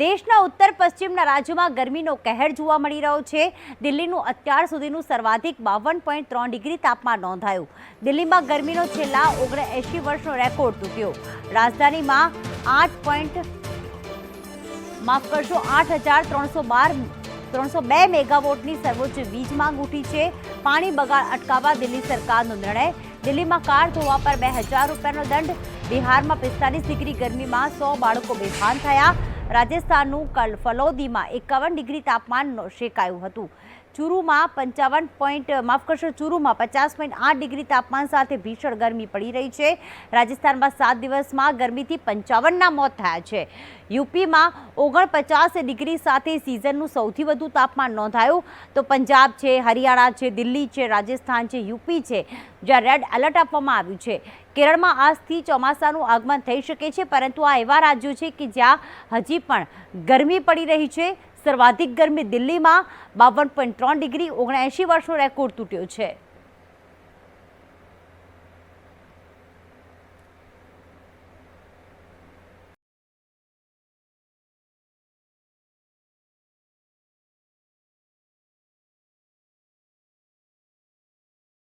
દેશના ઉત્તર પશ્ચિમના રાજ્યોમાં ગરમીનો કહેર જોવા મળી રહ્યો છે. દિલ્હીનું અત્યાર સુધીનું સર્વાધિક બાવન પોઈન્ટ ત્રણ ડિગ્રી તાપમાન નોંધાયું. દિલ્હીમાં ગરમીનો છેલ્લા ઓગણએંશી વર્ષનો રેકોર્ડ તૂટ્યો. રાજધાનીમાં આઠ પોઈન્ટ માફ કરશો, આઠ હજાર ત્રણસો બાર, ત્રણસો બે મેગાવોટની સર્વોચ્ચ વીજ માંગ ઉઠી છે. પાણી બગાડ અટકાવવા દિલ્હી સરકારનો નિર્ણય. દિલ્હીમાં કાર ધોવા પર બે હજાર રૂપિયાનો દંડ. બિહારમાં પિસ્તાલીસ ડિગ્રી ગરમીમાં સો બાળકો બેભાન થયા. રાજસ્થાનનું કલ ફલોદીમાં એકાવન ડિગ્રી તાપમાન શેકાયું હતું. ચુરુમાં પંચાવન પોઈન્ટ, માફ કરશો, ચુરુમાં પચાસ પોઈન્ટ આઠ ડિગ્રી તાપમાન સાથે ભીષણ ગરમી પડી રહી છે. રાજસ્થાનમાં સાત દિવસમાં ગરમીથી પંચાવનના મોત થયા છે. યુપીમાં ઓગણપચાસ ડિગ્રી સાથે સિઝનનું સૌથી વધુ તાપમાન નોંધાયું. તો પંજાબ છે, હરિયાણા છે, દિલ્હી છે, રાજસ્થાન છે, યુપી છે, જ્યાં રેડ એલર્ટ આપવામાં આવ્યું છે. કેરળમાં આજથી ચોમાસાનું આગમન થઈ શકે છે, પરંતુ આ એવા રાજ્યો છે કે જ્યાં હજી પણ ગરમી પડી રહી છે. સર્વાધિક ગરમી દિલ્હીમાં બાવન પોઈન્ટ ત્રણ ડિગ્રી ઓગણએંશી વર્ષનો રેકોર્ડ તૂટ્યો છે.